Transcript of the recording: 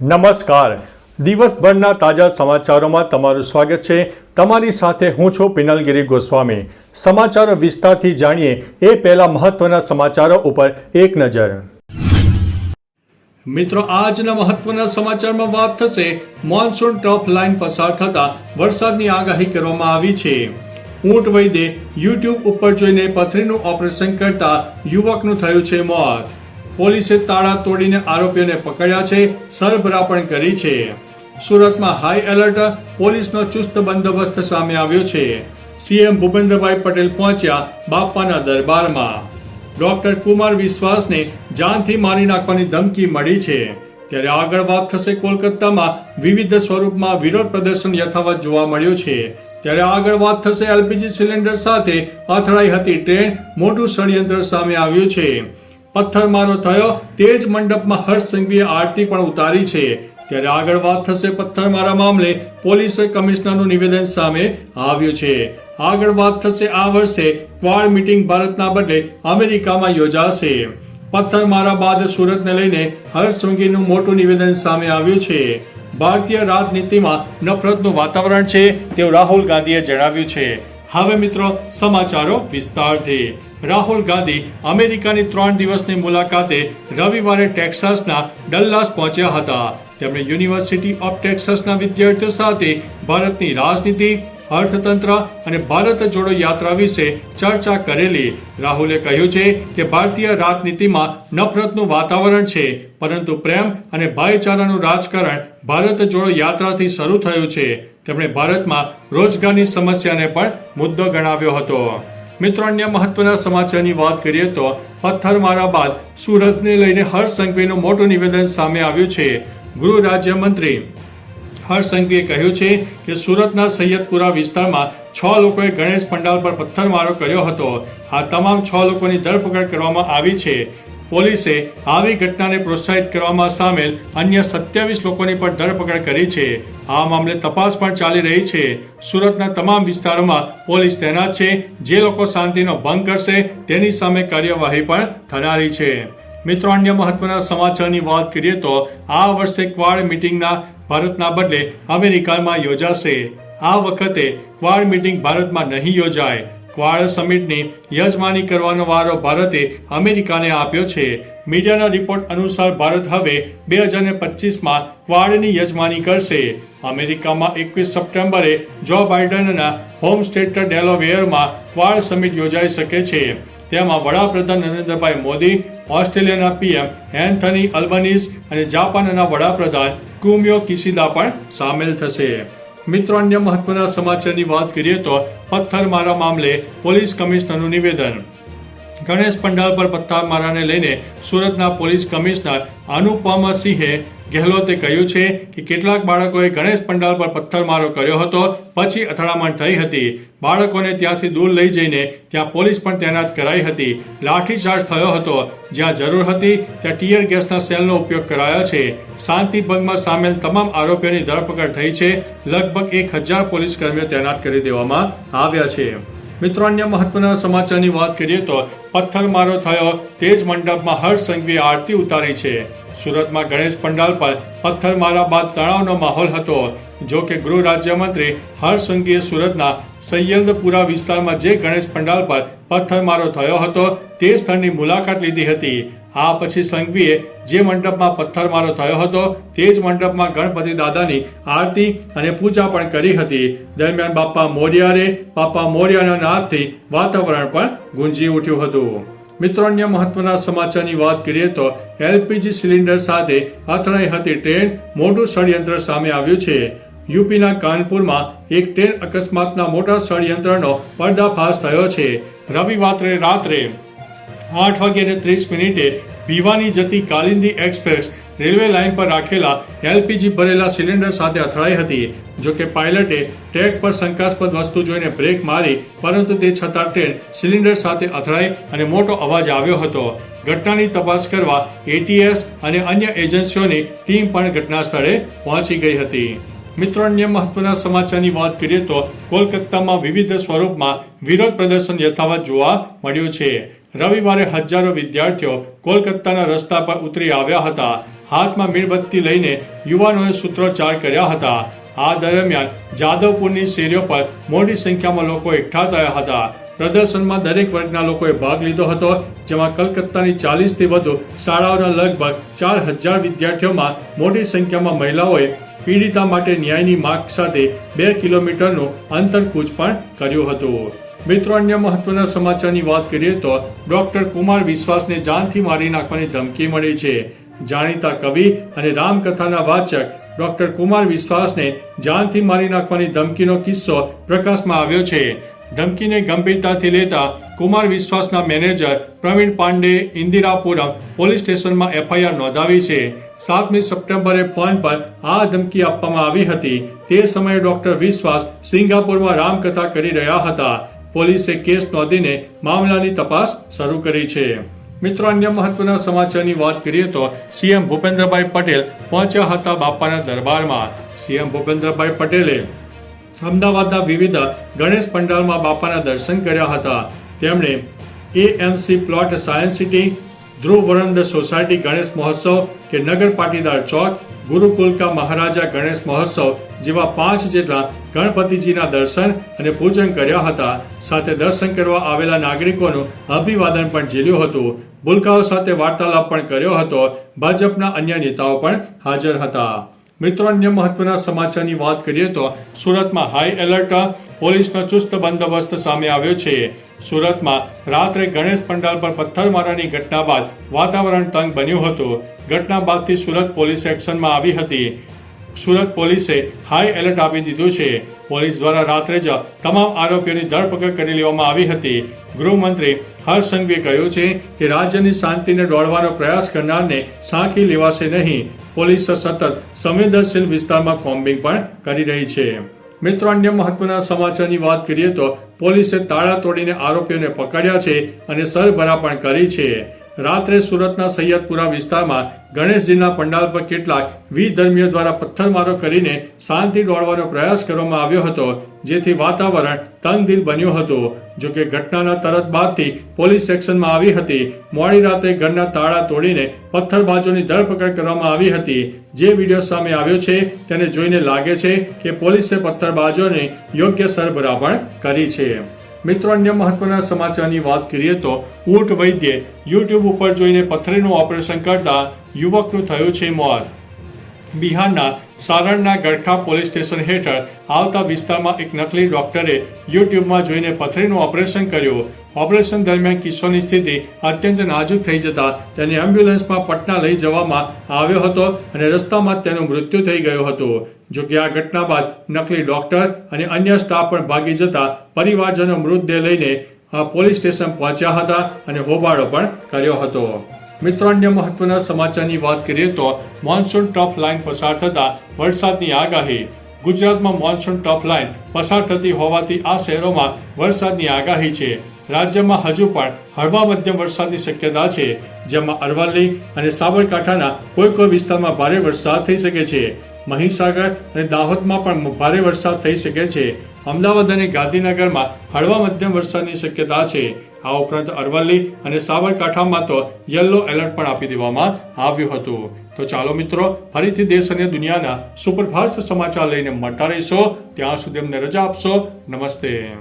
નમસ્કાર. દિવસભરના તાજા સમાચારોમાં તમારું સ્વાગત છે. તમારી સાથે હું છું પિનલગીરી ગોસ્વામી. સમાચારો વિસ્તારથી જાણીએ એ પહેલા મહત્વના સમાચારો ઉપર એક નજર. મિત્રો, આજના મહત્વના સમાચારમાં વાત થશે. મોન્સૂન ટ્રફ લાઇન પસાર થતા વરસાદની આગાહી કરવામાં આવી છે. ઊંટ વૈદે યુટ્યુબ ઉપર જોઈને પથરીનું ઓપરેશન કરતા યુવકનું થયું છે મોત. પોલીસે તાળા તોડીને આરોપીઓને પકડ્યા છે સરભરા પણ કરી છે. સુરતમાં હાઈ એલર્ટ પોલીસનો ચુસ્ત બંદોબસ્ત સામે આવ્યો છે. સીએમ ભૂપેન્દ્રભાઈ પટેલ પહોંચ્યા બાપાના દરબારમાં. ડોક્ટર કુમાર વિશ્વાસને જાનથી મારી નાખવાની ધમકી મળી છે. ત્યારે આગળ વાત થશે કોલકાતામાં વિવિધ સ્વરૂપમાં વિરોધ પ્રદર્શન યથાવત જોવા મળ્યું છે. ત્યારે આગળ વાત થશે એલપીજી સિલિન્ડર સાથે અથડાઈ હતી ટ્રેન, મોટું ષડયંત્ર સામે આવ્યું છે. પથ્થરમારો થયો, તે જ મંડપમાં હર્ષ આરતી પણ ઉતારી છે. ત્યારે આગળ વાત થશે પથ્થરમારા મામલે, પોલીસ કમિશનરનું નિવેદન સામે આવ્યું છે. આગળ વાત થશે આ વર્ષે ક્વાડ મીટિંગ ભારતના બદલે અમેરિકામાં યોજાશે. પથ્થરમારા બાદ સુરતને લઈને હર્ષ સંઘવીનું મોટું નિવેદન સામે આવ્યું છે. ભારતીય રાજનીતિમાં નફરતનું વાતાવરણ છે, તેવું રાહુલ ગાંધીએ જણાવ્યું છે. હવે મિત્રો, સમાચારો વિસ્તારથી. રાહુલ ગાંધી અમેરિકાની ત્રણ દિવસની મુલાકાતે રવિવારે ટેક્સાસના ડલ્લાસ પહોંચ્યા હતા. તેમણે યુનિવર્સિટી ઓફ ટેક્સાસના વિદ્યાર્થીઓ સાથે ભારતની રાજનીતિ, અર્થતંત્ર અને ભારત જોડો યાત્રા વિશે ચર્ચા કરેલી. રાહુલે કહ્યું છે કે ભારતીય રાજનીતિમાં નફરતનું વાતાવરણ છે, પરંતુ પ્રેમ અને ભાઈચારાનું રાજકારણ ભારત જોડો યાત્રાથી શરૂ થયું છે. તેમણે ભારતમાં રોજગારની સમસ્યાને પણ મુદ્દો ગણાવ્યો હતો. મિત્રો, અન્ય મહત્વના સમાચારની વાત કરીએ તો પથ્થરમારા બાદ સુરતને લઈને હર્ષ સંઘવીનું મોટું નિવેદન સામે આવ્યું છે. ગૃહ રાજ્યમંત્રી હર્ષ સંઘવીએ કહ્યું છે કે સુરતના સૈયદપુરા વિસ્તારમાં છ લોકોએ ગણેશ પંડાલ પર પથ્થરમારો કર્યો હતો. આ તમામ છ લોકોની ધરપકડ કરવામાં આવી છે. પોલીસે આવી ઘટનાને પ્રોત્સાહિત કરવામાં સામેલ અન્ય સત્યાવીસ લોકોની પણ ધરપકડ કરી છે. આ મામલે તપાસ પણ ચાલી રહી છે. સુરતના તમામ વિસ્તારોમાં પોલીસ તૈનાત છે. જે લોકો શાંતિનો ભંગ કરશે તેની સામે કાર્યવાહી પણ થનારી છે. મિત્રો, અન્ય મહત્વના સમાચારની વાત કરીએ તો આ વર્ષે ક્વાડ મિટિંગના ભારતના બદલે અમેરિકામાં યોજાશે. આ વખતે ક્વાડ મીટિંગ ભારતમાં નહીં યોજાય. ક્વાડ સમિટની યજમાની કરવાનો વારો ભારતે અમેરિકાને આપ્યો છે. મીડિયાના રિપોર્ટ અનુસાર ભારત હવે બે હજાર પચીસમાં ક્વાડની યજમાની કરશે. અમેરિકામાં એકવીસ સપ્ટેમ્બરે જો બાઇડનના હોમ સ્ટેટ ડેલોવેયરમાં ક્વાડ સમિટ યોજાઈ શકે છે. તેમાં વડાપ્રધાન નરેન્દ્રભાઈ મોદી, ઓસ્ટ્રેલિયાના પીએમ એન્થની અલ્બનીઝ અને જાપાનના વડાપ્રધાન કુમિયો કિસિદા પણ સામેલ થશે. મિત્રો અન્ય મહત્વના સમાચારની વાત કરીએ તો પથ્થરમારા મામલે પોલીસ કમિશનરનું નિવેદન. ગણેશ પંડાલ પર પથ્થરમારાને લઈને સુરતના પોલીસ કમિશનર અનુપમ સિંહે ગેહલોતે કહ્યું છે કે કેટલાક બાળકોએ ગણેશ પંડાલ પર પથ્થરમારો કર્યો હતો, પછી અથડામણ થઈ હતી. બાળકોને ત્યાંથી દૂર લઈ જઈને ત્યાં પોલીસ પણ તૈનાત કરાઈ હતી. લાઠીચાર્જ થયો હતો. જ્યાં જરૂર હતી, ત્યાં ટીયર ગેસના સેલનો ઉપયોગ કરાયો છે. શાંતિ ભંગમાં સામેલ તમામ આરોપીઓની ધરપકડ થઈ છે. લગભગ એક હજાર પોલીસ કર્મીઓ તૈનાત કરી દેવામાં આવ્યા છે. મિત્રો, અન્ય મહત્વના સમાચારની વાત કરીએ તો પથ્થરમારો થયો તે જ મંડપમાં હર્ષ સંઘવીએ આરતી ઉતારી છે. સુરતમાં ગણેશ પંડાલ પર પથ્થરમારા બાદ તણાવનો માહોલ હતો. જો કે ગૃહ રાજ્યમંત્રી હર્ષ સંઘવીએ સુરતના સૈયદપુરા વિસ્તારમાં જે ગણેશ પંડાલ પર પથ્થરમારો થયો હતો, તે સ્થળની મુલાકાત લીધી હતી. આ પછી સંઘવીએ જે મંડપમાં પથ્થરમારો થયો હતો, તે જ મંડપમાં ગણપતિ દાદાની આરતી અને પૂજા પણ કરી હતી. દરમિયાન બાપા મોરિયારે બાપા મોરિયાના નાદથી વાતાવરણ પણ ગુંજી ઉઠ્યું હતું. મિત્રો, અન્ય મહત્વના સમાચારની વાત કરીએ તો એલપીજી સિલિન્ડર સાથે અથડાઈ હતી ટ્રેન, મોટું ષડયંત્ર સામે આવ્યું છે. યુપીના કાનપુરમાં એક ટ્રેન અકસ્માતના મોટા ષડયંત્રનો પર્દાફાશ થયો છે. રવિવારે રાત્રે આઠ વાગ્યાને ત્રીસ મિનિટે ભીવાની જતી કાલિંદી એક્સપ્રેસ રેલવે લાઇન પર રાખેલા એલપીજી ભરેલા સિલિન્ડર સાથે અથડાઈ હતી, જો કે પાયલટે ટ્રેક પર શંકાસ્પદ વસ્તુ જોઈને બ્રેક મારી, પરંતુ તે છતાં ટ્રેન સિલિન્ડર સાથે અથડાઈ અને મોટો અવાજ આવ્યો હતો. ઘટનાની તપાસ કરવા એટીએસ અને અન્ય એજન્સીઓની ટીમ પણ ઘટના સ્થળે પહોંચી ગઈ હતી. મિત્રો, અન્ય મહત્વના સમાચારની વાત કરીએ તો કોલકાતામાં વિવિધ સ્વરૂપમાં વિરોધ પ્રદર્શન યથાવત જોવા મળ્યું છે. રવિવારે હજારો વિદ્યાર્થીઓ કોલકાતાના રસ્તા પર ઉતરી આવ્યા હતા. હાથમાં મીણબત્તી લઈને યુવાનોએ સૂત્રોચ્ચાર કર્યા હતા. આ દરમિયાન જાદવપુરની શેરીઓ પર મોટી સંખ્યામાં લોકો એકઠા થયા હતા. પ્રદર્શનમાં દરેક વર્ગના લોકોએ ભાગ લીધો હતો, જેમાં કલકત્તાની ચાલીસથી વધુ શાળાઓના લગભગ ચાર હજાર વિદ્યાર્થીઓમાં મોટી સંખ્યામાં મહિલાઓએ પીડિતા માટે ન્યાયની માગ સાથે બે કિલોમીટરનું અંતરકૂચ પણ કર્યું હતું. મિત્રો, અન્ય મહત્વના સમાચારની વાત કરીએ તો ડોક્ટર કુમાર વિશ્વાસને જાનથી મારી નાખવાની ધમકી મળી છે. જાણીતા કવિ અને રામકથાના વાચક ડોક્ટર કુમાર વિશ્વાસને જાનથી મારી નાખવાની ધમકીનો કિસ્સો પ્રકાશમાં આવ્યો છે. ધમકીને ગંભીરતાથી લેતા કુમાર વિશ્વાસના મેનેજર પ્રવીણ પાંડે ઇન્દિરાપુરમ પોલીસ સ્ટેશનમાં એફઆઈઆર નોંધાવી છે. સાતમી સપ્ટેમ્બરે ફોન પર આ ધમકી આપવામાં આવી હતી. તે સમયે ડોક્ટર વિશ્વાસ સિંગાપુરમાં રામકથા કરી રહ્યા હતા. પોલીસે કેસ નોંધીને મામલાની તપાસ શરૂ કરી છે. મિત્રો, અન્ય મહત્વના સમાચારની વાત કરીએ તો સીએમ ભૂપેન્દ્રભાઈ પટેલ પહોંચ્યા હતા બાપાના દરબારમાં. સીએમ ભૂપેન્દ્રભાઈ પટેલે અમદાવાદના વિવિધ ગણેશ પંડાલમાં બાપાના દર્શન કર્યા હતા. તેમણે AMC plot science city, Dhruv વરંદ society Ganesh મહોત્સવ કે નગર પાટીદાર ચોક ગુરુકુલકા મહારાજા ગણેશ મહોત્સવ જેવા પાંચ જેટલા ગણપતિજીના દર્શન અને પૂજન કર્યા હતા. સાથે દર્શન કરવા આવેલા નાગરિકોનું અભિવાદન પણ ઝીલ્યું હતું. ભૂલકાઓ સાથે વાર્તાલાપ પણ કર્યો હતો. ભાજપના અન્ય નેતાઓ પણ હાજર હતા. મિત્રો, અન્ય મહત્વના સમાચારની વાત કરીએ તો સુરતમાં હાઈ એલર્ટ પોલીસનો ચુસ્ત બંદોબસ્ત સામે આવ્યો છે. સુરતમાં રાત્રે ગણેશ પંડાલ પર પથ્થરમારાની ઘટના બાદ વાતાવરણ તંગ બન્યું હતું. ઘટના બાદથી સુરત પોલીસ એક્શનમાં આવી હતી. સુરત પોલીસે હાઈ એલર્ટ આપી દીધું છે. પોલીસ દ્વારા રાત્રે જ તમામ આરોપીઓની ધરપકડ કરી લેવામાં આવી હતી. ગૃહમંત્રી હર્ષ સંઘવીએ કહ્યું છે કે રાજ્યની શાંતિને દોડવાનો પ્રયાસ કરનારને સાંખી લેવાશે નહીં. પોલીસ સતત સંવેદનશીલ વિસ્તારમાં કોમ્બિંગ પણ કરી રહી છે. મિત્રો, અન્ય મહત્વના સમાચારની વાત કરીએ તો પોલીસે તાળા તોડીને આરોપીઓને પકડ્યા છે અને સરભરા પણ કરી છે. રાત્રે સુરતના સૈયદપુરા વિસ્તારમાં ગણેશજીના પંડાલ પર કેટલાક વિધર્મીઓ દ્વારા પથ્થરમારો કરીને શાંતિ દોડવાનો પ્રયાસ કરવામાં આવ્યો હતો, જેથી વાતાવરણ તંગદિલ બન્યું હતું. જો કે ઘટનાના તરત બાદથી પોલીસ એક્શનમાં આવી હતી. મોડી રાતે ઘરના તાળા તોડીને પથ્થરબાજોની ધરપકડ કરવામાં આવી હતી. જે વીડિયો સામે આવ્યો છે તેને જોઈને લાગે છે કે પોલીસે પથ્થરબાજોને યોગ્ય સરભરા પણ કરી છે. મિત્રો, અન્ય મહત્વના સમાચારની વાત કરીએ તો ઊંટ વૈદ્ય યુટ્યુબ ઉપર જોઈને પથરીનું ઓપરેશન કરતા યુવકનું થયું છે મોત. બિહારના સારણના ગરખા પોલીસ સ્ટેશન હેઠળ આવતા વિસ્તારમાં એક નકલી ડોક્ટરે યુટ્યુબમાં જોઈને પથરીનું ઓપરેશન કર્યું. ઓપરેશન દરમિયાન કિશોરની સ્થિતિ અત્યંત નાજુક થઈ જતા તેને એમ્બ્યુલન્સમાં પટના લઈ જવામાં આવ્યો હતો અને રસ્તામાં તેનું મૃત્યુ થઈ ગયું હતું. જો કે આ ઘટના બાદ નકલી ડોક્ટર અને અન્ય સ્ટાફ પણ ભાગી જતા પરિવારજનો મૃતદેહ લઈને પોલીસ સ્ટેશન પહોંચ્યા હતા અને હોબાળો પણ કર્યો હતો. મિત્રો અન્ય મહત્વના સમાચારની વાત કરીએ તો મોન્સૂન ટોપ લાઇન પસાર થતા વરસાદની આગાહી. ગુજરાતમાં મોન્સૂન ટોપ લાઇન પસાર થતી હોવાથી આ શહેરોમાં વરસાદની આગાહી છે. રાજ્યમાં હજુ પણ હળવા મધ્યમ વરસાદની શક્યતા છે, જેમાં અરવલ્લી અને સાબરકાંઠાના કોઈ કોઈ વિસ્તારમાં ભારે વરસાદ થઈ શકે છે. મહીસાગર અને દાહોદમાં પણ ભારે વરસાદ થઈ શકે છે. અમદાવાદ અને ગાંધીનગરમાં હળવા મધ્યમ વરસાદની શક્યતા છે. આ ઉપરાંત અરવલ્લી અને સાબરકાંઠામાં તો યલો એલર્ટ પણ આપી દેવામાં આવ્યું હતું. તો ચાલો મિત્રો, ફરીથી દેશ અને દુનિયાના સુપરફાસ્ટ સમાચાર લઈને મળતા રહીશો. ત્યાં સુધી અમને રજા આપશો. નમસ્તે.